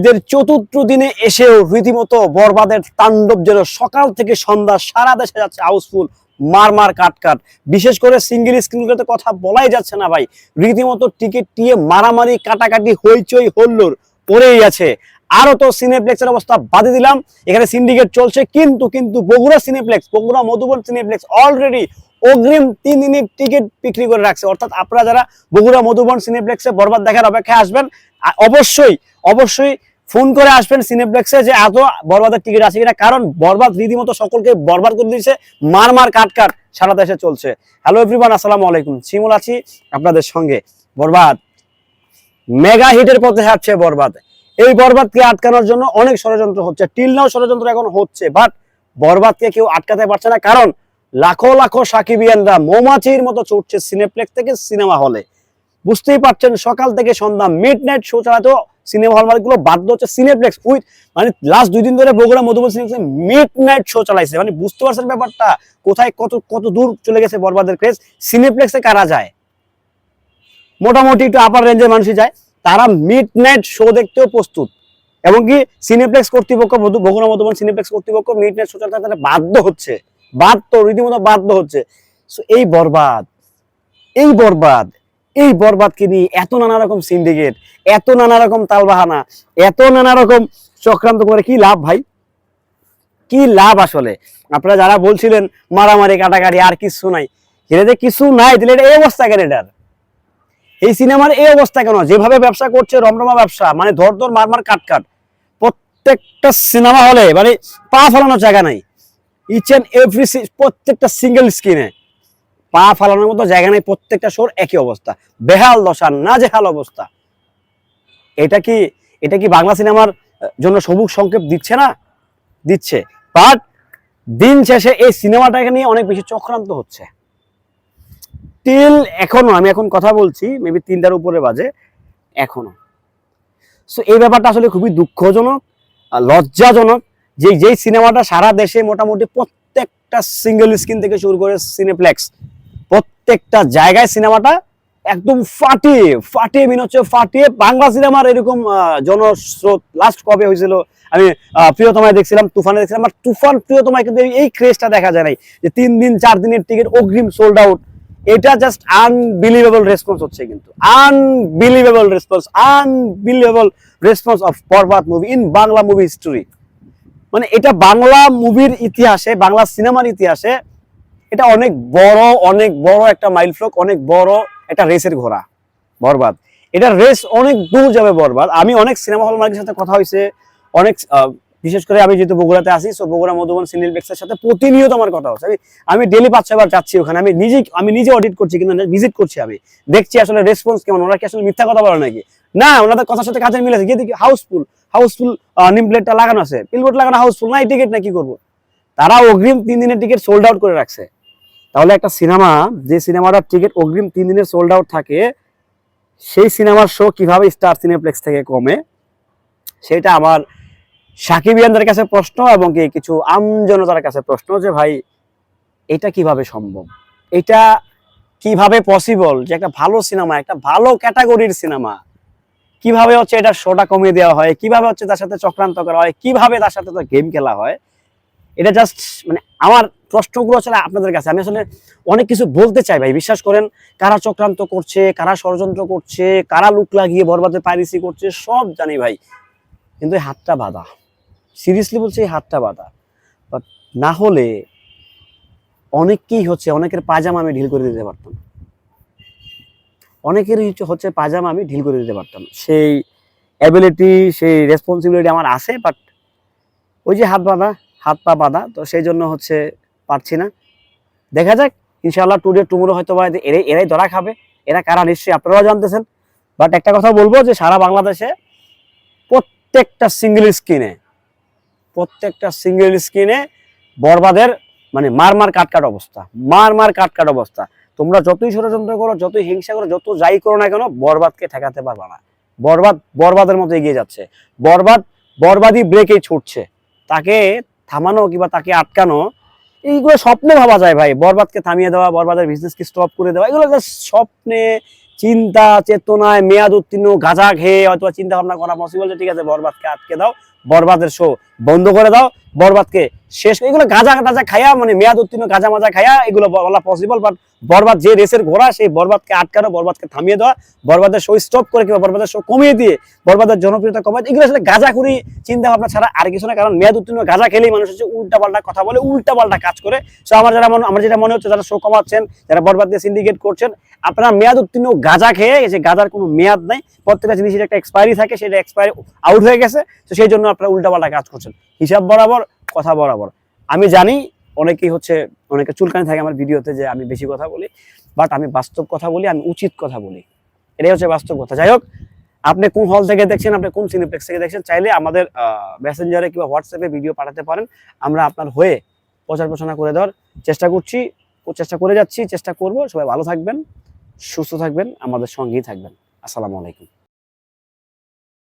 ঈদের চতুর্থ দিনে এসেও রীতিমতো বরবাদের তাণ্ডব যেন সকাল থেকে সন্ধ্যা সারা দেশে যাচ্ছে হাউসফুল মার কাট কাট বিশেষ করে সিঙ্গেল স্ক্রিনগুলোতে কথা বলাই যাচ্ছে না ভাই। রীতিমতো টিকিট টিয়ে মারামারি, কাটাকাটি, হইচই হল্লোর পড়েই আছে। আরও তো সিনেপ্লেক্সের অবস্থা বাদে দিলাম। এখানে সিন্ডিকেট চলছে, কিন্তু কিন্তু Bogura cineplex Bogura Madhuban cineplex already অগ্রিম তিন দিনের টিকিট বিক্রি করে রাখছে। অর্থাৎ আপনারা যারা বগুড়া মধুবন সিনেপ্লেক্সে বরবাদ দেখার অপেক্ষায় আসবেন অবশ্যই অবশ্যই ফোন করে আসবেন সিনেপ্লেক্সে যে এত বরবাদের টিকিট আছে কিনা। কারণ বরবাদ রীতিমতো সকলকে বরবাদ করে দিয়েছে। মার মার কাট কাট সারা দেশে চলছে। হ্যালো এভরিওয়ান আসসালামু আলাইকুম। শিমুল আছি আপনাদের সঙ্গে। বরবাদ মেগা হিটের পথে হাঁটছে বরবাদ। এই বরবাদকে আটকানোর জন্য অনেক ষড়যন্ত্র হচ্ছে। টিল নাও ষড়যন্ত্র এখন হচ্ছে বাট বরবাদকে কেউ আটকাতে পারছে না। কারণ লাখো লাখো সাকিবিয়ানরা মৌমাছির মতো ছুটছে সিনেপ্লেক্স থেকে সিনেমা হলে। বুঝতেই পারছেন, সকাল থেকে সন্ধ্যা মিড নাইট শো চালাতেও সিনেমা হলগুলো বাধ্য হচ্ছে সিনেপ্লেক্স উইথ মানে লাস্ট দুই দিন ধরে Bogura Madhuban cineplex mid night show চালাইছে। মানে বুঝতে পারছেন ব্যাপারটা? কোথায় কত কত দূর চলে গেছে বরবাদের ক্রেজ সিনেপ্লেক্সে কারা যায়? মোটামুটি একটু আপার রেঞ্জের মানুষই যায়। তারা মিড নাইট শো দেখতেও প্রস্তুত। এবং কি সিনেপ্লেক্স কর্তৃপক্ষ বগুড়া মধুবন সিনেপ্লেক্স কর্তৃপক্ষ মিড নাইট শো চালাতে তারা বাধ্য হচ্ছে। বাধ্য রীতিমতো বাধ্য হচ্ছে। So, এই বরবাদ এই বরবাদ এই বরবাদকে নিয়ে এত নানা রকম সিন্ডিকেট এত নানা রকম তালবাহানা, এত নানা রকম চক্রান্ত করে কি লাভ ভাই? কি লাভ আসলে? আপনারা যারা বলছিলেন মারামারি, কাটাকাটি, আর কিছু নাই এটা যে কিছু নাই, তাহলে এটা এই অবস্থা কেন এটার? এই সিনেমার এই অবস্থা কেন? যেভাবে ব্যবসা করছে, রমরমা ব্যবসা মানে ধর ধর মার মার কাট কাট, প্রত্যেকটা সিনেমা হলে মানে পা ফেলানোর জায়গা নাই। ইচ এন্ড এভরি প্রত্যেকটা সিঙ্গেল স্ক্রিনে পা ফালানোর মতো জায়গা নেই, প্রত্যেকটা শোর একই অবস্থা। বেহাল দশা না জেহাল অবস্থা। এটা কি এটা কি বাংলা সিনেমার জন্য সবুজ সংকেত দিচ্ছে না? দিচ্ছে। বাট দিন শেষে এই সিনেমাটাকে নিয়ে অনেক বেশি চক্রান্ত হচ্ছে। টিল এখনও, আমি এখন কথা বলছি মেবি তিনটার উপরে বাজে, এখনও। সো এই ব্যাপারটা আসলে খুবই দুঃখজনক লজ্জাজনক যে যেই সিনেমাটা সারা দেশে মোটামুটি প্রত্যেকটা সিঙ্গেল স্ক্রিন থেকে শুরু করে সিনেপ্লেক্স প্রত্যেকটা জায়গায় সিনেমাটা একদম ফাটিয়ে ফাটিয়ে মিন হচ্ছে ফাটিয়ে বাংলা সিনেমার এরকম জনস্রোত লাস্ট কবে হয়েছিল? আমি প্রিয়তমায় দেখছিলাম, তুফানে দেখছিলাম বাট তুফান, প্রিয়তমায় কিন্তু এই- ক্রেজটা দেখা যায় নাই যে তিন দিন, চার দিনের টিকিট অগ্রিম সোল্ড আউট এটা জাস্ট আনবিলিভেবল রেসপন্স হচ্ছে কিন্তু। Unbelievable response unbelievable response of Barbaad movie in Bangla movie history মানে এটা বাংলা মুভির ইতিহাসে, বাংলা সিনেমার ইতিহাসে এটা অনেক বড় অনেক বড় একটা মাইলফ্লক অনেক বড় একটা রেসের ঘোড়া। বরবাদ। এটা রেস অনেক দূর যাবে বরবাদ। আমি অনেক সিনেমা হল মালিকের সাথে কথা হয়েছে। অনেক বিশেষ করে আমি যেহেতু বগুড়াতে আসি সো বগুড়া মধুবন সিনেপ্লেক্সের সাথে প্রতিনিয়ত আমার কথা হচ্ছে। আমি আমি ডেলি পাঁচ ছয়বার যাচ্ছি ওখানে। আমি নিজে আমি নিজে অডিট করছি, কিন্তু ভিজিট করছি আমি। দেখছি আসলে রেসপন্স কেমন ওরা কি আসলে মিথ্যা কথা বলে নাকি? না, ওনাদের কথার সাথে কাজের মিল আছে। গিয়ে দেখি হাউসফুল হাউসফুল নিম প্লেটটা লাগানো আছে। পিলবোর্ড লাগানো হাউসফুল নাই টিকিট না, কি করব? তারা অগ্রিম তিন দিনের টিকিট সোল্ড আউট করে রাখছে। তাহলে একটা সিনেমা, যে সিনেমাটার টিকিট অগ্রিম তিন দিনের সোল্ড আউট থাকে, সেই সিনেমার শো কীভাবে স্টার সিনেপ্লেক্স থেকে কমে? সেটা আমার সাকিবিয়ানদের কাছে প্রশ্ন এবং কি কিছু আমজনতার কাছে প্রশ্ন যে, ভাই, এটা কীভাবে সম্ভব? এটা কীভাবে পসিবল যে একটা ভালো সিনেমা, একটা ভালো ক্যাটাগরির সিনেমা, কীভাবে হচ্ছে এটা শোটা কমিয়ে দেওয়া হয়, কীভাবে হচ্ছে তার সাথে চক্রান্ত করা হয়, কীভাবে তার সাথে তো গেম খেলা হয়? এটা জাস্ট মানে আমার প্রশ্নগুলো আসলে আপনাদের কাছে। আমি আসলে অনেক কিছু বলতে চাই ভাই, বিশ্বাস করেন, কারা চক্রান্ত করছে, কারা ষড়যন্ত্র করছে, কারা লুক লাগিয়ে বরবাদে পাইরেসি করছে, সব জানি ভাই। কিন্তু এই হাতটা বাঁধা। সিরিয়াসলি বলছি, এই হাতটা বাঁধা। বাট না হলে অনেককেই হচ্ছে, অনেকের পাজামা আমি ঢিল করে দিতে পারতাম। অনেকেরই হচ্ছে- হচ্ছে পাজামা আমি ঢিল করে দিতে পারতাম। সেই অ্যাবিলিটি সেই রেসপন্সিবিলিটি আমার আছে বাট ওই যে হাত বাঁধা হাত পা বাঁধা, তো সেই জন্য হচ্ছে পারছি না। দেখা যাক, ইনশাআল্লাহ টুডে টুমোরো হয়তো বা এরাই এরাই ধরা খাবে, এরা কারা নিশ্চয়ই আপনারাও জানতেছেন। বাট একটা কথা বলব যে সারা বাংলাদেশে প্রত্যেকটা সিঙ্গেল স্ক্রিনে প্রত্যেকটা সিঙ্গেল স্ক্রিনে বরবাদের মানে মার মার কাটকাট অবস্থা মার মার কাটকাট অবস্থা। তোমরা যতই ষড়যন্ত্র করো, যতই হিংসা করো, যত যাই করো না কেন, বরবাদকে ঠেকাতে পারবা না। বরবাদ, বরবাদের মতো এগিয়ে যাচ্ছে। বরবাদ বরবাদই ব্রেকেই ছুটছে। তাকে থামানো কিংবা তাকে আটকানো, এইগুলো স্বপ্নে ভাবা যায় ভাই। বরবাদকে থামিয়ে দেওয়া, বরবাদের বিজনেসকে স্টপ করে দেওয়া, এগুলো স্বপ্নে, চিন্তা, চেতনায়, মেয়াদ উত্তীর্ণ, গাঁজা খেয়ে হয়তো চিন্তা ভাবনা করা পসিবল ঠিক আছে, বরবাদকে আটকে দাও, বরবাদের শো বন্ধ করে দাও, বরবাদকে শেষ এগুলো গাঁজা টাজা খায়া মানে মেয়াদ উত্তীর্ণ গাঁজা মাজা খায়া এগুলো বলা পসিবল বাট বরবাদ যে রেসের ঘোড়া, সেই বরবাদকে আটকানো, বরবাদকে থামিয়ে দেওয়া, বরবাদের শো স্টপ করে কিংবা বরবাদের শো কমিয়ে দিয়ে, বরবাদের জনপ্রিয়তা কমায়, এগুলো আসলে গাঁজাখুরি চিন্তা ভাবনা ছাড়া আর কিছু না, কারণ মেয়াদ উত্তীর্ণ গাঁজা খেলেই মানুষ হচ্ছে উল্টা পাল্টা কথা বলে উল্টা পাল্টা কাজ করে। সো আমার যারা মনে- আমার যেটা মনে হচ্ছে, যারা শো কমাচ্ছেন, যারা বরবাদ দিয়ে সিন্ডিকেট করছেন, আপনারা মেয়াদ উত্তীর্ণ গাঁজা খেয়ে যে গাঁজার কোনো মেয়াদ নাই, প্রত্যেকটা জিনিসের একটা এক্সপায়ারি থাকে, সেটা এক্সপায়ারি আউট হয়ে গেছে, তো সেই জন্য আপনারা উল্টা পাল্টা কাজ করছেন। হিসাব বরাবর কথা বরাবর। আমি জানি অনেকেই হচ্ছে, অনেকে চুলকানি থাকে আমার ভিডিওতে যে আমি বেশি কথা বলি বাট আমি বাস্তব কথা বলি, আমি উচিত কথা বলি। এটাই হচ্ছে বাস্তব কথা। যাই হোক, আপনি কোন হল থেকে দেখছেন, আপনি কোন সিনেপ্লেক্স থেকে দেখছেন, চাইলে আমাদের মেসেঞ্জারে কিংবা হোয়াটসঅ্যাপে ভিডিও পাঠাতে পারেন। আমরা আপনার হয়ে প্রচার প্রচারণা করে দেওয়ার চেষ্টা করছি, চেষ্টা করে যাচ্ছি, চেষ্টা করব। সবাই ভালো থাকবেন, সুস্থ থাকবেন, আমাদের সঙ্গেই থাকবেন। আসসালামু আলাইকুম।